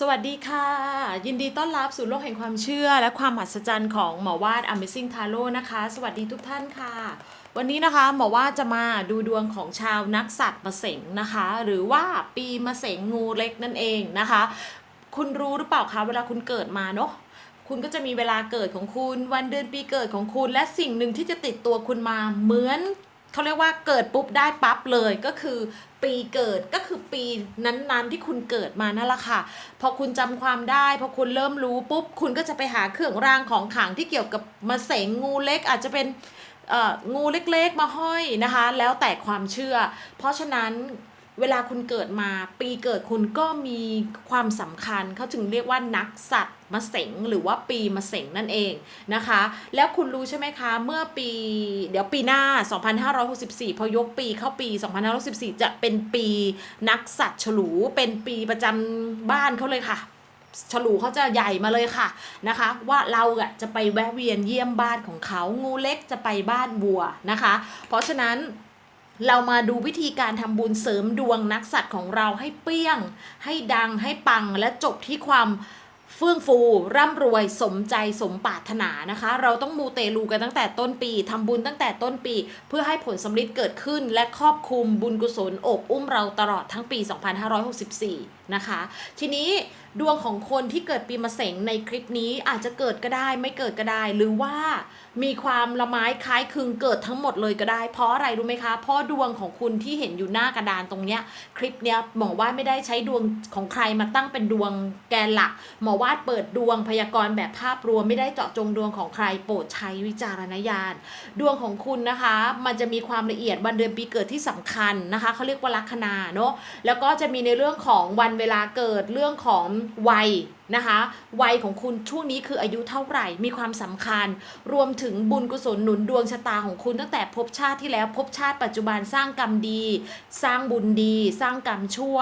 สวัสดีค่ะ ยินดีต้อนรับสู่โลกแห่งความเชื่อ และความมหัศจรรย์ของหมอวาด Amazing Tarot นะคะ สวัสดีทุกท่านค่ะ วันนี้นะคะหมอวาดจะมาดูดวงของชาวนักสัตว์มะเสงนะคะ หรือว่าปีมะเสงงูเล็กนั่นเองนะคะ คุณรู้หรือเปล่าคะเวลาคุณเกิดมาเนาะคุณก็จะมีเวลาเกิดของคุณ วันเดือนปีเกิดของคุณ และสิ่งหนึ่งที่จะติดตัวคุณมาเหมือนเขาเรียกว่าเกิดปุ๊บได้ปั๊บเลยก็คือ ปีเกิดก็คือปีนั้นๆที่คุณเกิดมานั่นแหละค่ะ พอคุณจำความได้พอคุณเริ่มรู้ปุ๊บคุณก็จะไปหาเครื่องรางของขลังที่เกี่ยวกับมาเสงงูเล็กอาจจะเป็นงูเล็กๆมาห้อยนะคะ แล้วแต่ความเชื่อ เพราะฉะนั้น เวลาคุณเกิดมาปีเกิดคุณก็มีความสำคัญเขาถึงเรียกว่านักสัตว์มะเสงหรือว่าปีมะเสงนั่นเองนะคะ แล้วคุณรู้ใช่ไหมคะ เมื่อปีเดี๋ยวปีหน้า 2564 พอยกปีเข้าปี 2564 จะเป็นปีนักสัตว์ฉลูเป็นปีประจำบ้านเขาเลยค่ะฉลูเขาจะใหญ่มาเลยค่ะนะคะ ว่าเราอะจะไปแวะเวียนเยี่ยมบ้านของเขางูเล็กจะไปบ้านวัวนะคะ เพราะฉะนั้น เรามาดูวิธีการทำบุญเสริมดวงนักสัตว์ของเราให้เปี้ยง ให้ดังให้ปังและจบที่ความเฟื่องฟูร่ำรวยสมใจสมปรารถนานะคะ เราต้องมูเตลูกันตั้งแต่ต้นปีทำบุญตั้งแต่ต้นปี เพื่อให้ผลสำลิดเกิดขึ้น และครอบคลุมบุญกุศลโอบอุ้มเราตลอดทั้งปี 2564นะคะ ทีนี้ดวงของคนที่เกิดปีมะเสงในคลิปนี้อาจจะเกิดก็ได้ไม่เกิดก็ได้ หรือว่ามีความละไม้คล้ายคลึงเกิดทั้งหมดเลยก็ได้ เพราะอะไรรู้ไหมคะ เพราะดวงของคุณที่เห็นอยู่หน้ากระดานตรงเนี้ยคลิปเนี้ยหมอว่าไม่ได้ใช้ดวงของใครมาตั้งเป็นดวงแกนหลัก หมอวาดเปิดดวงพยากรณ์แบบภาพรวมไม่ได้เจาะจงดวงของใครโปรดใช้วิจารณญาณดวงของคุณนะคะ มันจะมีความละเอียดวันเดือนปีเกิดที่สำคัญนะคะเขาเรียกว่าลัคนาเนาะแล้วก็จะมีในเรื่องของวันเวลาเกิดเรื่องของวัยนะคะวัยของคุณช่วงนี้คืออายุเท่าไหร่มีความสำคัญ รวมถึงบุญกุศลหนุนดวงชะตาของคุณตั้งแต่ภพชาติที่แล้วภพชาติปัจจุบันสร้างกรรมดี สร้างบุญดี สร้างกรรมชั่ว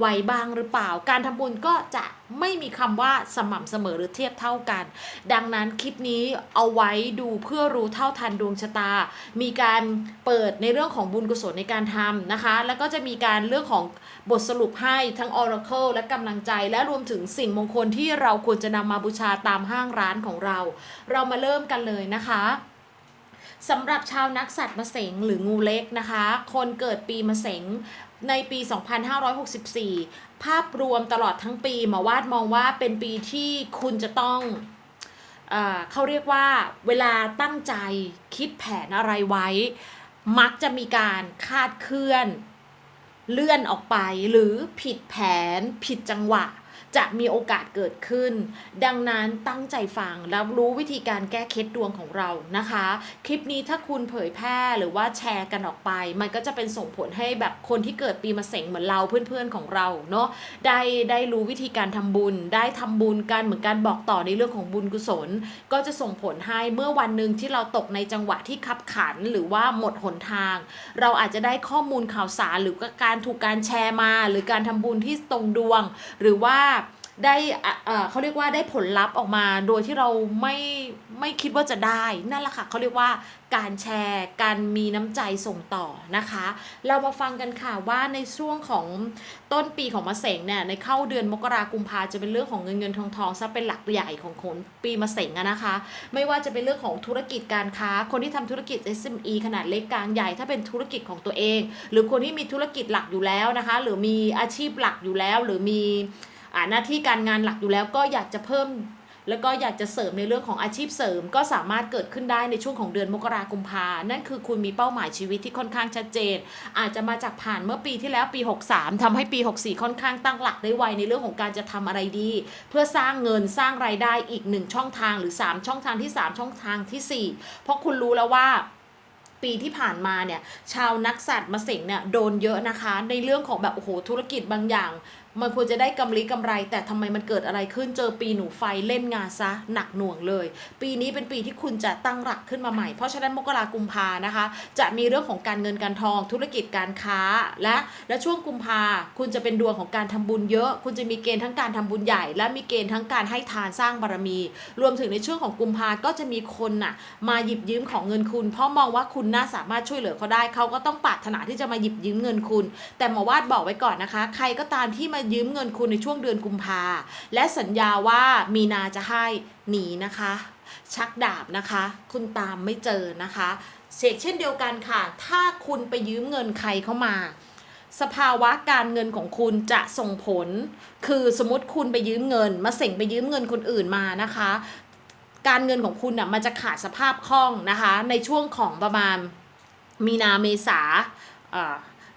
ไวบ้างหรือเปล่า การทำบุญก็จะไม่มีคำว่าสม่ำเสมอหรือเทียบเท่ากัน ดังนั้นคลิปนี้เอาไว้ดูเพื่อรู้เท่าทันดวงชะตา มีการเปิดในเรื่องของบุญกุศลในการทำนะคะ แล้วก็จะมีการเรื่องของ บทสรุปให้ทั้ง Oracle และกำลังใจ และรวมถึงสิ่งมงคลที่เราควรจะนำมาบูชาตามห้างร้านของเรา เรามาเริ่มกันเลยนะคะสำหรับชาวนักสัตว์มะเสงหรืองูเล็กนะคะ คนเกิดปีมะเสงในปี 2564 ภาพรวมตลอดทั้งปีหมอวาดมองว่าเป็นปีที่คุณจะต้องเอเขาเรียกว่าเวลาตั้งใจคิดแผนอะไรไว้ มักจะมีการคาดเคลื่อน เลื่อนออกไปหรือผิดแผนผิดจังหวะ จะมีโอกาสเกิดขึ้น ดังนั้นตั้งใจฟังแล้วรู้วิธีการแก้เคล็ดดวงของเรานะคะ คลิปนี้ถ้าคุณเผยแพร่หรือว่าแชร์กันออกไป มันก็จะเป็นส่งผลให้แบบคนที่เกิดปีมะเสงเหมือนเราเพื่อนๆของเราเนาะได้ได้รู้วิธีการทำบุญ ได้ทำบุญกันเหมือนการบอกต่อในเรื่องของบุญกุศล ก็จะส่งผลให้เมื่อวันหนึ่งที่เราตกในจังหวะที่ขับขันหรือว่าหมดหนทาง เราอาจจะได้ข้อมูลข่าวสารหรือก็การถูกการแชร์มา หรือการทำบุญที่ตรงดวง หรือว่า ได้เขาเรียกว่าได้ผลลัพธ์ออกมาโดยที่เราไม่ไม่คิดว่าจะได้ นั่นแหละค่ะเขาเรียกว่าการแชร์การมีน้ำใจส่งต่อนะคะ เรามาฟังกันค่ะว่าในช่วงของต้นปีของมะเสงเนี่ยในเข้าเดือนมกรากุมภาจะเป็นเรื่องของเงินเงินทองทองซะเป็นหลักใหญ่ของคนปีมะเสงอะนะคะ ไม่ว่าจะเป็นเรื่องของธุรกิจการค้า คนที่ทำธุรกิจ SME ขนาดเล็กกลางใหญ่ถ้าเป็นธุรกิจของตัวเอง หรือคนที่มีธุรกิจหลักอยู่แล้วนะคะ หรือมีอาชีพหลักอยู่แล้วหรือมี หน้าที่การงานหลักอยู่แล้วก็อยากจะเพิ่ม แล้วก็อยากจะเสริมในเรื่องของอาชีพเสริม ก็สามารถเกิดขึ้นได้ในช่วงของเดือนมกราคมพานั่นคือคุณมีเป้าหมายชีวิตที่ค่อนข้างชัดเจน อาจจะมาจากผ่านเมื่อปีที่แล้วปี 63ทำให้ปี 64 ค่อนข้างตั้งหลักได้ไวในเรื่องของการจะทำอะไรดี เพื่อสร้างเงินสร้างรายได้อีกหนึ่งช่องทางหรือ 3 ช่องทางที่ 3 ช่องทางทีสี่ 4 เพราะคุณรู้แล้วว่าปีที่ผ่านมาเนี่ยชาวนักสัตว์มาเสงเนี่ยโดนเยอะนะคะ ในเรื่องของแบบโอ้โหธุรกิจบางอย่าง มันควรจะได้กำไรกำไร แต่ทำไมมันเกิดอะไรขึ้นเจอปีหนูไฟเล่นงานซะหนักหน่วงเลย ปีนี้เป็นปีที่คุณจะตั้งหลักขึ้นมาใหม่ เพราะฉะนั้นมกรากุมภานะคะ จะมีเรื่องของการเงินการทองธุรกิจการค้าและและช่วงกุมภาคุณจะเป็นดวงของการทำบุญเยอะ คุณจะมีเกณฑ์ทั้งการทำบุญใหญ่ และมีเกณฑ์ทั้งการให้ทานสร้างบารมี รวมถึงในช่วงของกุมภาก็จะมีคนน่ะมาหยิบยืมของเงินคุณ เพราะมองว่าคุณน่าสามารถช่วยเหลือเขาได้เขาก็ต้องปรารถนาที่จะมาหยิบยืมเงินคุณ แต่หมอวาดบอกไว้ก่อนนะคะ ใครก็ตามที่มามายืมเงินคุณในช่วงเดือนกุมภาและสัญญาว่ามีนาจะให้หนีนะคะ ชักดาบนะคะ คุณตามไม่เจอนะคะเชกเช่นเดียวกันค่ะ ถ้าคุณไปยืมเงินใครเข้ามา สภาวะการเงินของคุณจะส่งผล คือสมมติคุณไปยืมเงิน มาเส่งไปยืมเงินคนอื่นมานะคะ การเงินของคุณอะมันจะขาดสภาพคล่องนะคะ ในช่วงของประมาณมีนาเมษา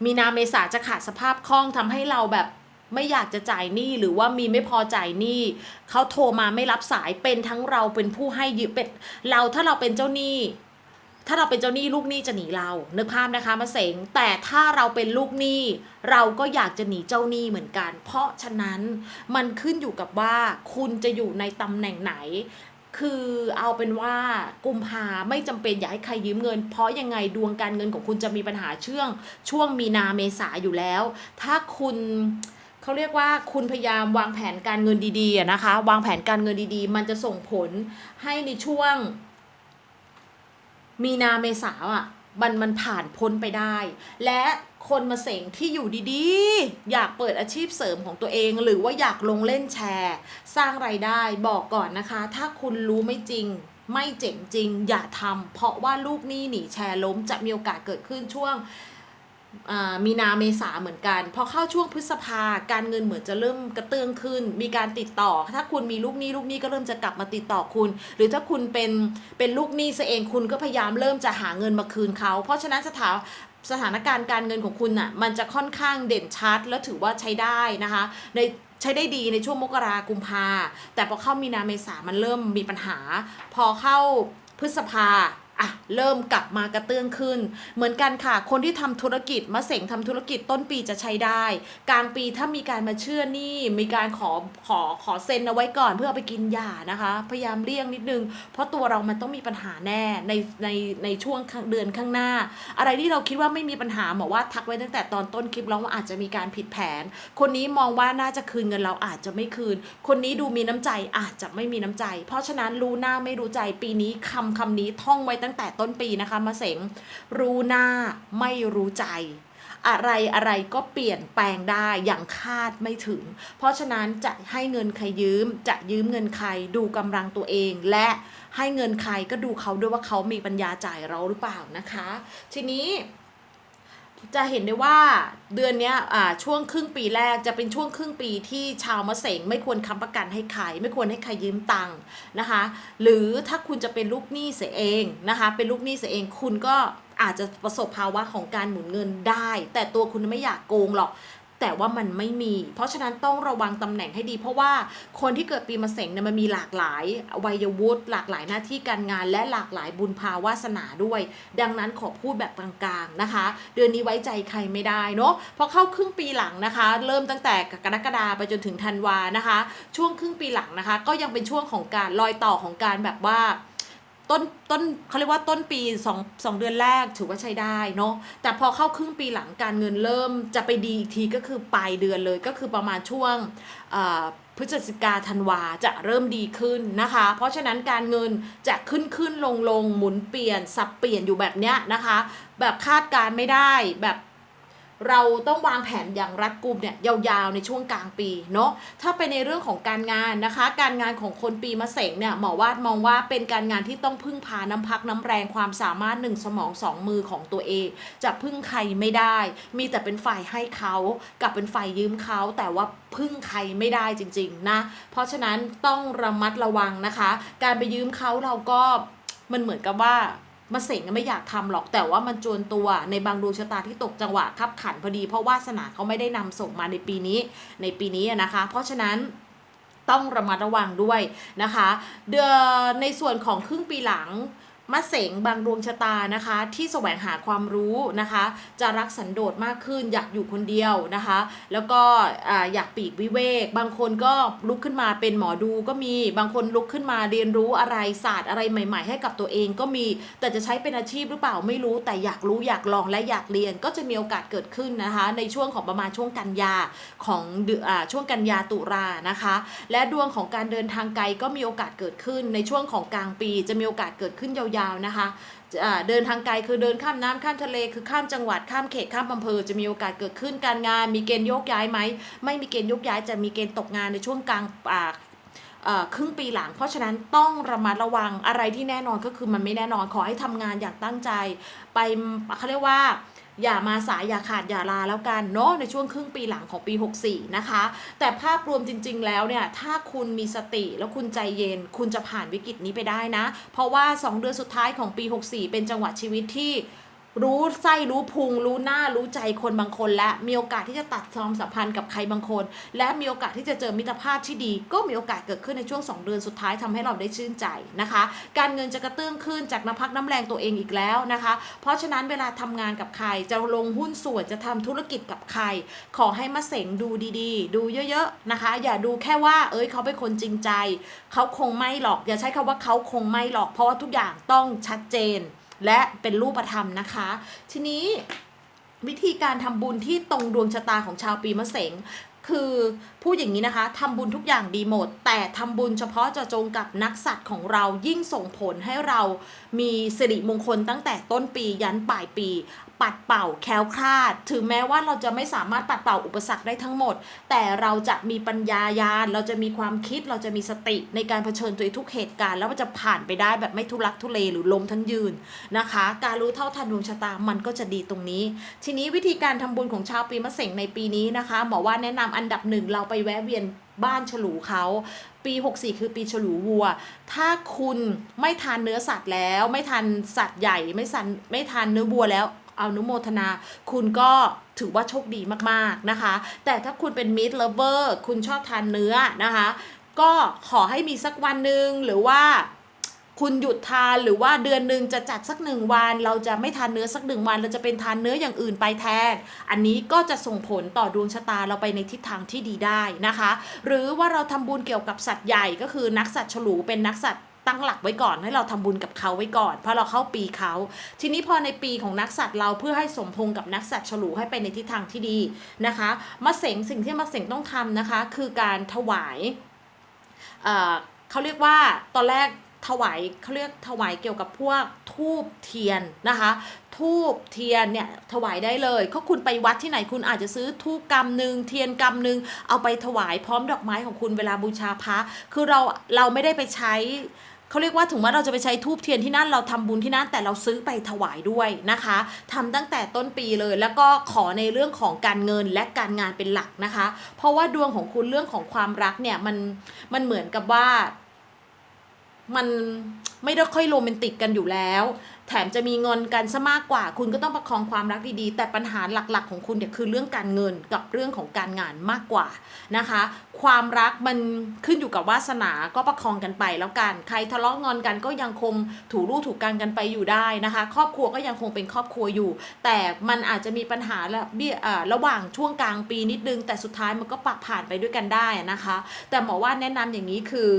มีนาเมษาจะขาดสภาพคล่องทำให้เราแบบ ไม่อยากจะจ่ายหนี้หรือว่ามีไม่พอจ่ายหนี้เขาโทรมาไม่รับสายเป็นทั้งเราเป็นผู้ให้ยืมเป็นเราถ้าเราเป็นเจ้าหนี้ ถ้าเราเป็นเจ้าหนี้ลูกหนี้จะหนีเรานึกภาพนะคะมาเสงแต่ถ้าเราเป็นลูกหนี้ เราก็อยากจะหนีเจ้าหนี้เหมือนกัน เพราะฉะนั้นมันขึ้นอยู่กับว่าคุณจะอยู่ในตำแหน่งไหนคือเอาเป็นว่ากุมภาไม่จำเป็นอยากให้ใครยืมเงิน เพราะยังไงดวงการเงินของคุณจะมีปัญหาช่วงช่วงมีนาเมษาอยู่แล้ว ถ้าคุณ เขาเรียกว่าคุณพยายามวางแผนการเงินดีๆนะคะ วางแผนการเงินดีๆ มันจะส่งผลให้ในช่วง มีนาเมษาอะมันมันผ่านพ้นไปได้ และคนมาเสงที่อยู่ดีๆ อยากเปิดอาชีพเสริมของตัวเอง หรือว่าอยากลงเล่นแชร์ สร้างไรายได้บอกก่อนนะคะ ถ้าคุณรู้ไม่จริง ไม่เจ๋งจริง อย่าทำเพราะว่าลูกหนี้หนีแชร์ล้มจะมีโอกาสเกิดขึ้นช่วง มีนาเมษาเหมือนกัน พอเข้าช่วงพฤษภาการเงินเหมือนจะเริ่มกระเตื้องขึ้น มีการติดต่อ ถ้าคุณมีลูกหนี้ลูกหนี้ก็เริ่มจะกลับมาติดต่อคุณ หรือถ้าคุณเป็นเป็นลูกหนี้ซะเองคุณก็พยายามเริ่มจะหาเงินมาคืนเขาเพราะฉะนั้นสถาสถานการณ์การเงินของคุณน่ะมันจะค่อนข้างเด่นชัด และถือว่าใช้ได้นะคะในใช้ได้ดีในช่วงมกรากุมภาแต่พอเข้ามีนาเมษามันเริ่มมีปัญหา พอเข้าพฤษภา อะเริ่มกลับมากระเตื้องขึ้น เหมือนกันค่ะ คนที่ทำธุรกิจมะเสงทำธุรกิจต้นปีจะใช้ได้ กลางปีถ้ามีการมาเชื่อหนี้มีการขอขอขอเซ็นเอาไว้ก่อนเพื่อเอาไปกินยานะคะ พยายามเลี่ยงนิดนึง เพราะตัวเรามันต้องมีปัญหาแน่ในในในช่วงงเดือนข้างหน้า อะไรที่เราคิดว่าไม่มีปัญหาหมอว่าทักไว้ตั้งแต่ตอนต้นคลิปแล้วว่าอาจจะมีการผิดแผน คนนี้มองว่าน่าจะคืนเงินเราอาจจะไม่คืน คนนี้ดูมีน้ำใจอาจจะไม่มีน้ำใจ เพราะฉะนั้นรู้หน้าไม่รู้ใจปีนี้คำคำนี้ท่องไว้ตั้งแต่ต้นปีนะคะมาเสงรู้หน้าไม่รู้ใจ อะไรอะไรก็เปลี่ยนแปลงได้อย่างคาดไม่ถึง เพราะฉะนั้นจะให้เงินใครยืม จะยืมเงินใครดูกำลังตัวเอง และให้เงินใครก็ดูเขาด้วยว่าเขามีปัญญาจ่ายเราหรือเปล่านะคะ ทีนี้ จะเห็นได้ว่าเดือนนี้อ่าช่วงครึ่งปีแรกจะเป็นช่วงครึ่งปีที่ชาวมะเสงไม่ควรค้ำประกันให้ใครไม่ควรให้ใครยืมตังค์นะคะ หรือถ้าคุณจะเป็นลูกหนี้เสียเองนะคะ เป็นลูกหนี้เสียเองคุณก็อาจจะประสบภาวะของการหมุนเงินได้ แต่ตัวคุณไม่อยากโกงหรอก แต่ว่ามันไม่มี เพราะฉะนั้นต้องระวังตำแหน่งให้ดี เพราะว่าคนที่เกิดปีมะเสงเนี่ยมันมีหลากหลายวัยวุฒิหลากหลายหน้าที่การงาน และหลากหลายบุญภาวาสนาด้วย ดังนั้นขอพูดแบบกลางๆนะคะ เดือนนี้ไว้ใจใครไม่ได้เนาะพอเข้าครึ่งปีหลังนะคะ เริ่มตั้งแต่กรกฎาไปจนถึงธันวานะคะ ช่วงครึ่งปีหลังนะคะ ก็ยังเป็นช่วงของการรอยต่อของการแบบว่า ต้นต้นเขาเรียกว่าต้นปี2งสองเดือนแรกถือว่าใช้ได้เนาะแต่พอเข้าครึ่งปีหลังการเงินเริ่มจะไปดีอีกทีก็คือปลายเดือนเลยก็คือประมาณช่วงพฤศจิกาธันวาจะเริ่มดีขึ้นนะคะ เพราะฉะนั้นการเงินจะขึ้นขึ้นลงลงหมุนเปลี่ยนสับเปลี่ยนอยู่แบบเนี้ยนะคะ แบบคาดการไม่ได้แบบ เราต้องวางแผนอย่างรัดกุมเนี่ยยาวๆในช่วงกลางปีเนาะถ้าไปในเรื่องของการงานนะคะ การงานของคนปีมะเสงเนี่ยหมอวาดมองว่าเป็นการงานที่ต้องพึ่งพาน้ำพักน้ำแรงความสามารถหนึ่งสมองสองมือของตัวเอง จะพึ่งใครไม่ได้ มีแต่เป็นฝ่ายให้เขากับเป็นฝ่ายยืมเขาแต่ว่าพึ่งใครไม่ได้จริงๆนะเพราะฉะนั้นต้องระมัดระวังนะคะ การไปยืมเขาเราก็มันเหมือนกับว่า มาเสงไม่อยากทำหรอกแต่ว่ามันจวนตัวในบางดวงชะตาที่ตกจังหวะคับขันพอดี เพราะวาสนาเขาไม่ได้นำส่งมาในปีนี้ในปีนี้นะคะ เพราะฉะนั้นต้องระมัดระวังด้วยนะคะเดือนในส่วนของครึ่งปีหลัง มะเสงบางดวงชะตานะคะ ที่แสวงหาความรู้นะคะ จะรักสันโดษมากขึ้น อยากอยู่คนเดียวนะคะ แล้วก็อ่าอยากปีกวิเวก บางคนก็ลุกขึ้นมาเป็นหมอดูก็มีบางคนลุกขึ้นมาเรียนรู้อะไรศาสตร์อะไรใหม่ ๆ ให้กับตัวเองก็มี แต่จะใช้เป็นอาชีพหรือเปล่าไม่รู้แต่อยากรู้อยากลองและอยากเรียนก็จะมีโอกาสเกิดขึ้นนะคะ ในช่วงของประมาณช่วงกันยาของเดือนช่วงกันยาตุลานะคะ และดวงของการเดินทางไกลก็มีโอกาสเกิดขึ้น ในช่วงของกลางปี จะมีโอกาสเกิดขึ้นยาวๆนะคะเดินทางไกลคือเดินข้ามน้ำข้ามทะเลคือข้ามจังหวัดข้ามเขตข้ามอำเภอจะมีโอกาสเกิดขึ้นการงาน มีเกณฑ์โยกย้ายไหมไม่มีเกณฑ์โยกย้ายจะมีเกณฑ์ตกงานในช่วงกลางปากครึ่งปีหลัง เพราะฉะนั้นต้องระมัดระวังอะไรที่แน่นอนก็คือมันไม่แน่นอนขอให้ทำงานอย่างตั้งใจ ไปเขาเรียกว่า อย่ามาสายอย่าขาดอย่าลาแล้วกันเนาะในช่วงครึ่งปีหลังของปี 64 นะคะ แต่ภาพรวมจริง ๆ แล้วเนี่ยถ้าคุณมีสติแล้วคุณใจเย็น คุณจะผ่านวิกฤตนี้ไปได้นะ เพราะว่า 2 เดือนสุดท้ายของปี 64 เป็นจังหวะชีวิตที่ รู้ไส้รู้พุงรู้หน้ารู้ใจคนบางคนและมีโอกาสที่จะตัดความสัมพันธ์กับใครบางคน และมีโอกาสที่จะเจอมิตรภาพที่ดี ก็มีโอกาสเกิดขึ้นในช่วง 2 เดือนสุดท้ายทำให้เราได้ชื่นใจนะคะ การเงินจะกระเตื้องขึ้นจากน้ำพักน้ำแรงตัวเองอีกแล้วนะคะ เพราะฉะนั้นเวลาทำงานกับใครจะลงหุ้นส่วนจะทำธุรกิจกับใคร ขอให้มาเสงดูดีๆ ดูเยอะๆนะคะ อย่าดูแค่ว่า เอ้ยเขาเป็นคนจริงใจ เขาคงไม่หรอก อย่าใช้คำว่าเขาคงไม่หรอก เพราะว่าทุกอย่างต้องชัดเจน และเป็นรูปธรรมนะคะ ทีนี้วิธีการทำบุญที่ตรงดวงชะตาของชาวปีมะเสงคือพูดอย่างนี้นะคะทำบุญทุกอย่างดีหมด แต่ทำบุญเฉพาะจะจงกับนักสัตว์ของเรายิ่งส่งผลให้เรามีสิริมงคลตั้งแต่ต้นปียันปลายปี ปัดเป่าแคล้วคลาด ถึงแม้ว่าเราจะไม่สามารถปัดเป่าอุปสรรคได้ทั้งหมด แต่เราจะมีปัญญายาณเราจะมีความคิดเราจะมีสติในการเผชิญตัวเองทุกเหตุการณ์ แล้วมันจะผ่านไปได้แบบไม่ทุลักทุเลหรือล้มทั้งยืนนะคะ การรู้เท่าทันดวงชะตามันก็จะดีตรงนี้ ทีนี้วิธีการทำบุญของชาวปีมะเสงในปีนี้นะคะหมอว่าแนะนำอันดับหนึ่งเราไปแวะเวียนบ้านฉลูเขาปี 64 คือปีฉลูวัว ถ้าคุณไม่ทานเนื้อสัตว์แล้ว ไม่ทานสัตว์ใหญ่ไม่สันไม่ทานเนื้อวัวแล้ว เอานุโมทนา คุณก็ถือว่าโชคดีมากๆนะคะ แต่ถ้าคุณเป็นมิตรเลเวอร์คุณชอบทานเนื้อนะคะ ก็ขอให้มีสักวันหนึ่งหรือว่าคุณหยุดทานหรือว่าเดือนหนึ่งจะจัดสักหนึ่งวัน เราจะไม่ทานเนื้อสักหนึ่งวัน เราจะเป็นทานเนื้ออย่างอื่นไปแทน อันนี้ก็จะส่งผลต่อดวงชะตาเราไปในทิศทางที่ดีได้นะคะ หรือว่าเราทำบุญเกี่ยวกับสัตว์ใหญ่ก็คือนักสัตว์ฉลูเป็นนักสัตว์ ตั้งหลักไว้ก่อนให้เราทำบุญกับเขาไว้ก่อน เพราะเราเข้าปีเขา ทีนี้พอในปีของนักสัตว์เราเพื่อให้สมพงกับนักสัตว์ฉลูให้ไปในทิศทางที่ดีนะคะมะเสงสิ่งที่มะเสงต้องทำนะคะ คือการถวายเเขาเรียกว่าตอนแรกถวายเขาเรียกถวายเกี่ยวกับพวกทูบเทียนนะคะทูบเทียนเนี่ยถวายได้เลยก็คุณไปวัดที่ไหนคุณอาจจะซื้อทูบกำหนึ่งเทียนกำหนึ่งเอาไปถวายพร้อมดอกไม้ของคุณเวลาบูชาพระคือเราเราไม่ได้ไปใช้ เขาเรียกว่าถึงว่าเราจะไปใช้ทูบเทียนที่นั่นเราทำบุญที่นั่นแต่เราซื้อไปถวายด้วยนะคะทำตั้งแต่ต้นปีเลยแล้วก็ขอในเรื่องของการเงินและการงานเป็นหลักนะคะ เพราะว่าดวงของคุณเรื่องของความรักเนี่ยมันมันเหมือนกับว่า มันไม่ได้ค่อยโรแมนติกกันอยู่แล้ว ถมจะมีเงินกันซะมากกว่า คุณก็ต้องประคองความรักดีๆ แต่ปัญหาหลักๆ ของคุณเนี่ยคือเรื่องการเงินกับเรื่องของการงานมากกว่านะคะ ความรักมันขึ้นอยู่กับวาสนาก็ประคองกันไปแล้วกัน ใครทะเลาะงอนกันก็ยังคงถูรูถูกกันกันไปอยู่ได้นะคะ ครอบครัวก็ยังคงเป็นครอบครัวอยู่ แต่มันอาจจะมีปัญหาละเบี้ยอ่าระหว่างช่วงกลางปีนิดนึง แต่สุดท้ายมันก็ปะผ่านไปด้วยกันได้นะคะ แต่หมอว่าแนะนำอย่างนี้คือ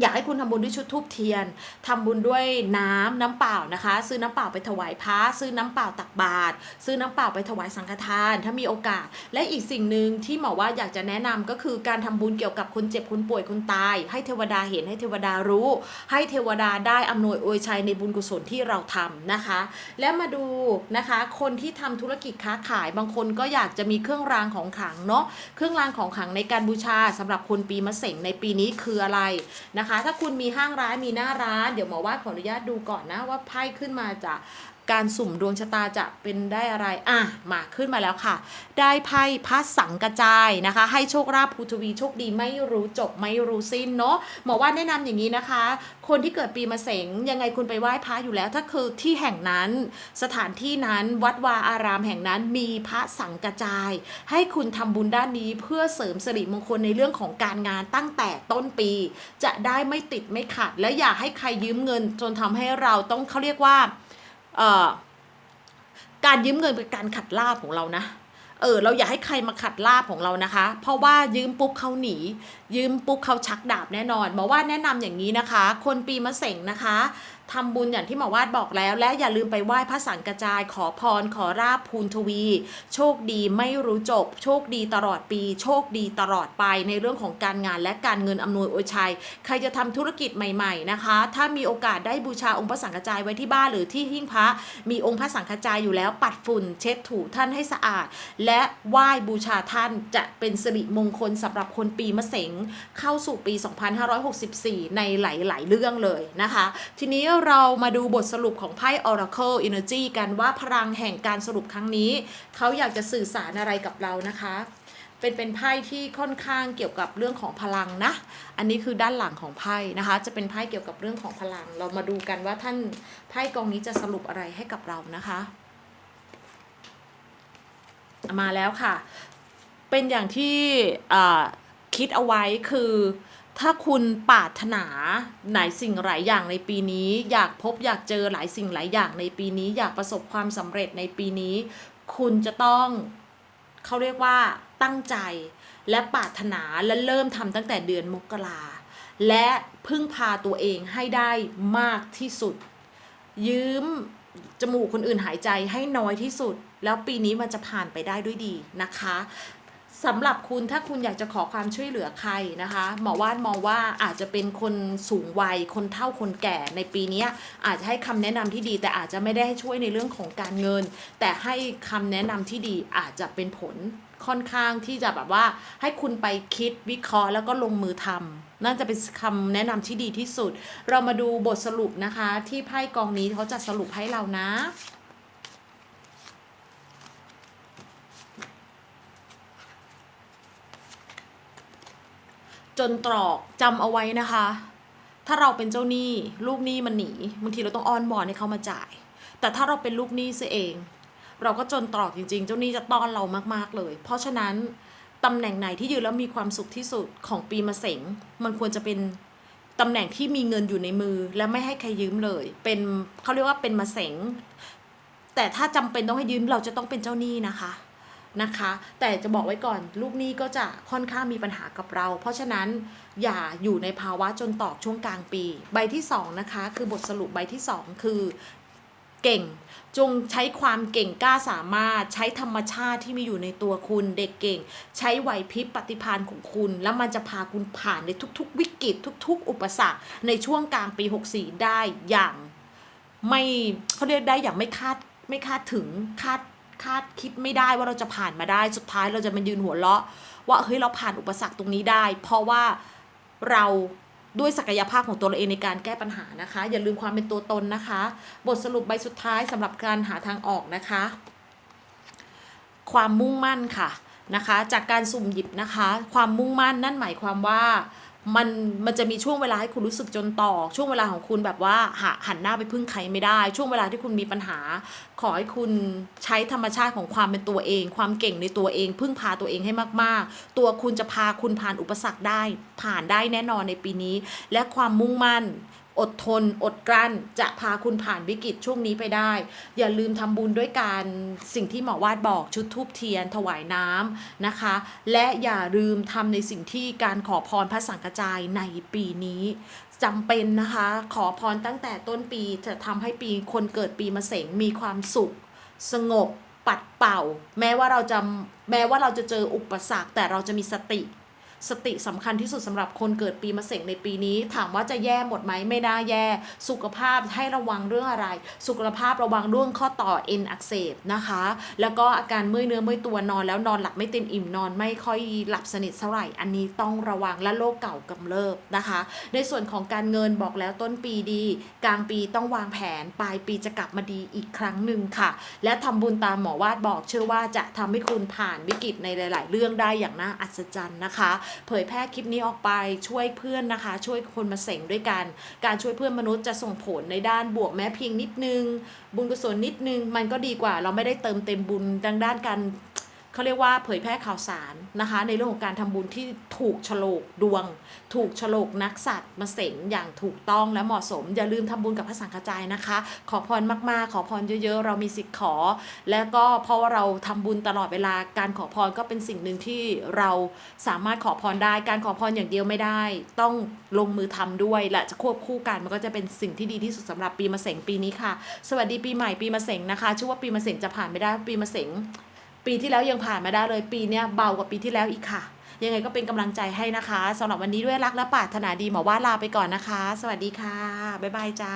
อยากให้คุณทำบุญด้วยชุดทูบเทียนทำบุญด้วยน้ำน้ำเปล่านะคะ ซื้อน้ำเปล่าไปถวายพระซื้อน้ำเปล่าตักบาตรซื้อน้ำเปล่าไปถวายสังฆทาน ถ้ามีโอกาส และอีกสิ่งหนึ่งที่หมอว่าอยากจะแนะนำก็คือการทำบุญเกี่ยวกับคนเจ็บคนป่วยคนตาย ให้เทวดาเห็นให้เทวดารู้ ให้เทวดาได้อำนวยอวยชัยในบุญกุศลที่เราทำนะคะ แล้วมาดูนะคะ คนที่ทำธุรกิจค้าขายบางคนก็อยากจะมีเครื่องรางของขลังเนาะเครื่องรางของขลังในการบูชาสำหรับคนปีมะเสงในปีนี้คืออะไรนะคะถ้าคุณมีห้างร้านมีหน้าร้าน เดี๋ยวหมอว่าขออนุญาตดูก่อนนะว่าไพ่ขึ้นมาจา การสุ่มดวงชะตาจะเป็นได้อะไรอะมาขึ้นมาแล้วค่ะ ได้ไพ่พัสสังกระจายนะคะ ให้โชคราภภูทวีโชคดีไม่รู้จบไม่รู้สิ้นเนาะหมอว่าแนะนำอย่างนี้นะคะ คนที่เกิดปีมะเสงยังไงคุณไปไหว้พระอยู่แล้ว ถ้าคือที่แห่งนั้น สถานที่นั้นวัดวาอารามแห่งนั้นมีพระสังกระจาย ให้คุณทำบุญด้านนี้เพื่อเสริมสิริมงคลในเรื่องของการงานตั้งแต่ต้นปี จะได้ไม่ติดไม่ขัดและอย่าให้ใครยืมเงินจนทำให้เราต้องเขาเรียกว่า การยืมเงินเป็นการขัดลาบของเรานะ เออ เราอย่าให้ใครมาขัดลาบของเรานะคะ เพราะว่ายืมปุ๊บเขาหนี ยืมปุ๊บเขาชักดาบแน่นอนหมอว่าแนะนำอย่างนี้นะคะ คนปีมะเสงนะคะ ทำบุญอย่างที่หมอวาดบอกแล้ว และอย่าลืมไปไหว้พระสังกระจาย ขอพร ขอราบพูนทวี โชคดีไม่รู้จบ โชคดีตลอดปี โชคดีตลอดไปในเรื่องของการงานและการเงินอำนวยอวยชัย ใครจะทำธุรกิจใหม่ ๆนะคะ ถ้ามีโอกาสได้บูชาองค์พระสังกระจายไว้ที่บ้านหรือที่หิ้งพระ มีองค์พระสังกระจายอยู่แล้วปัดฝุ่น เช็ดถูท่านให้สะอาด และไหว้บูชาท่านจะเป็นสิริมงคลสำหรับคนปีมะเสงเข้าสู่ปี 2564 ในหลาย ๆ เรื่องเลยนะคะ ทีนี้เรามาดูบทสรุปของไพ่ Oracle Energy กันว่าพลังแห่งการสรุปครั้งนี้ เขาอยากจะสื่อสารอะไรกับเรานะคะ เป็นเป็นไพ่ที่ค่อนข้างเกี่ยวกับเรื่องของพลังนะ อันนี้คือด้านหลังของไพ่นะคะ จะเป็นไพ่เกี่ยวกับเรื่องของพลัง เรามาดูกันว่าท่านไพ่กองนี้จะสรุปอะไรให้กับเรานะคะ มาแล้วค่ะ เป็นอย่างที่คิดเอาไว้คือ ถ้าคุณปรารถนาหลายสิ่งหลายอย่างในปีนี้ อยากพบอยากเจอหลายสิ่งหลายอย่างในปีนี้ อยากประสบความสำเร็จในปีนี้ คุณจะต้องเขาเรียกว่าตั้งใจและปรารถนาและเริ่มทำตั้งแต่เดือนมกราและพึ่งพาตัวเองให้ได้มากที่สุด ยืมจมูกคนอื่นหายใจให้น้อยที่สุด แล้วปีนี้มันจะผ่านไปได้ด้วยดีนะคะ สำหรับคุณถ้าคุณอยากจะขอความช่วยเหลือใครนะคะ หมอว่านมองว่าอาจจะเป็นคนสูงวัยคนเฒ่าคนแก่ในปีนี้อาจจะให้คำแนะนำที่ดี แต่อาจจะไม่ได้ให้ช่วยในเรื่องของการเงิน แต่ให้คำแนะนำที่ดีอาจจะเป็นผลค่อนข้างที่จะแบบว่าให้คุณไปคิดวิเคราะห์แล้วก็ลงมือทำน่าจะเป็นคำแนะนำที่ดีที่สุด เรามาดูบทสรุปนะคะ ที่ไพ่กองนี้เขาจะสรุปให้เรานะ จนตรอกจำเอาไว้นะคะ ถ้าเราเป็นเจ้าหนี้ลูกหนี้มันหนีบางทีเราต้องอ้อนวอนให้เขามาจ่าย แต่ถ้าเราเป็นลูกหนี้ซะเอง เราก็จนตรอกจริง ๆ เจ้าหนี้จะต้อนเรามากๆเลย เพราะฉะนั้นตำแหน่งไหนที่ยืนแล้วมีความสุขที่สุดของปีมะเสงมันควรจะเป็นตำแหน่งที่มีเงินอยู่ในมือและไม่ให้ใครยืมเลย เป็นเขาเรียกว่าเป็นมะเสงแต่ถ้าจำเป็นต้องให้ยืมเราจะต้องเป็นเจ้าหนี้นะคะ นะคะ แต่จะบอกไว้ก่อนลูกหนี้ก็จะค่อนข้างมีปัญหากับเรา เพราะฉะนั้นอย่าอยู่ในภาวะจนตอกช่วงกลางปี ใบที่สองนะคะ คือบทสรุปใบที่สองคือเก่งจงใช้ความเก่งกล้าสามารถใช้ธรรมชาติที่มีอยู่ในตัวคุณเด็กเก่ง ใช้ไหวพริบปฏิภาณของคุณ แล้วมันจะพาคุณผ่านในทุก ๆ วิกฤตทุก ๆ อุปสรรคในช่วงกลางปี 64 ได้อย่างไม่เขาเรียกได้อย่างไม่คาดไม่คาดถึงคาด คาดคิดไม่ได้ว่าเราจะผ่านมาได้ สุดท้ายเราจะมายืนหัวเราะ ว่าเฮ้ยเราผ่านอุปสรรคตรงนี้ได้ เพราะว่าเราด้วยศักยภาพของตัวเราเองในการแก้ปัญหานะคะ อย่าลืมความเป็นตัวตนนะคะ บทสรุปใบสุดท้ายสำหรับการหาทางออกนะคะ ความมุ่งมั่นค่ะนะคะ จากการสุ่มหยิบนะคะ ความมุ่งมั่นนั่นหมายความว่า มันมันจะมีช่วงเวลาให้คุณรู้สึกจนตอกช่วงเวลาของคุณแบบว่าหาหันหน้าไปพึ่งใครไม่ได้ ช่วงเวลาที่คุณมีปัญหา ขอให้คุณใช้ธรรมชาติของความเป็นตัวเอง ความเก่งในตัวเอง พึ่งพาตัวเองให้มาก ๆ ตัวคุณจะพาคุณผ่านอุปสรรคได้ ผ่านได้แน่นอนในปีนี้ และความมุ่งมั่น อดทน อดกลั้น จะพาคุณผ่านวิกฤตช่วงนี้ไปได้ อย่าลืมทำบุญด้วยการสิ่งที่หมอวาดบอกชุดทูบเทียน ถวายน้ำนะคะ และอย่าลืมทำในสิ่งที่การขอพรพระสังฆจายในปีนี้จำเป็นนะคะ ขอพรตั้งแต่ต้นปีจะทำให้ปีคนเกิดปีมะเสงมีความสุข สงบปัดเป่า แม้ว่าเราจะแม้ว่าเราจะเจออุปสรรคแต่เราจะมีสติ สติสำคัญที่สุดสำหรับคนเกิดปีมะเสงในปีนี้ ถามว่าจะแย่หมดไหมไม่น่าแย่ สุขภาพให้ระวังเรื่องอะไร สุขภาพระวังเรื่องข้อต่อเอ็นอักเสบนะคะ แล้วก็อาการเมื่อยเนื้อเมื่อยตัวนอนแล้วนอนหลับไม่เต็มอิ่มนอนไม่ค่อยหลับสนิทเท่าไหร่ อันนี้ต้องระวังและโรคเก่ากำเริบนะคะ ในส่วนของการเงินบอกแล้วต้นปีดี กลางปีต้องวางแผน ปลายปีจะกลับมาดีอีกครั้งหนึ่งค่ะ และทำบุญตามหมอวาดบอกเชื่อว่าจะทำให้คุณผ่านวิกฤตในหลาย ๆ เรื่องได้อย่างน่าอัศจรรย์นะคะเผยแพร่คลิปนี้ออกไปช่วยเพื่อนนะคะ ช่วยคนมาเสงด้วยกัน การช่วยเพื่อนมนุษย์จะส่งผลในด้านบวกแม้เพียงนิดนึง บุญกุศลนิดนึง มันก็ดีกว่าเราไม่ได้เติมเต็มบุญดังด้านการ เขาเรียกว่าเผยแพร่ข่าวสารนะคะ ในเรื่องของการทำบุญที่ถูกฉลกดวง ถูกฉลกนักสัตว์มาเสงอย่างถูกต้องและเหมาะสม อย่าลืมทำบุญกับพระสังฆจายนะคะ ขอพรมากๆ ขอพรเยอะๆ เรามีสิทธิ์ขอ แล้วก็เพราะว่าเราทำบุญตลอดเวลาการขอพรก็เป็นสิ่งหนึ่งที่เราสามารถขอพรได้ การขอพรอย่างเดียวไม่ได้ ต้องลงมือทำด้วยและจะควบคู่กันมันก็จะเป็นสิ่งที่ดีที่สุดสำหรับปีมะเสงปีนี้ค่ะ สวัสดีปีใหม่ปีมะเสงนะคะชื่อว่าปีมะเสงจะผ่านไม่ได้ปีมะเสง ปีที่แล้วยังผ่านมาได้เลยปีเนี้ยเบากว่าปีที่แล้วอีกค่ะ ยังไงก็เป็นกำลังใจให้นะคะสำหรับวันนี้ด้วยรักและปรารถนาดีหมอว่าลาไปก่อนนะคะ สวัสดีค่ะบ๊ายบายจ้า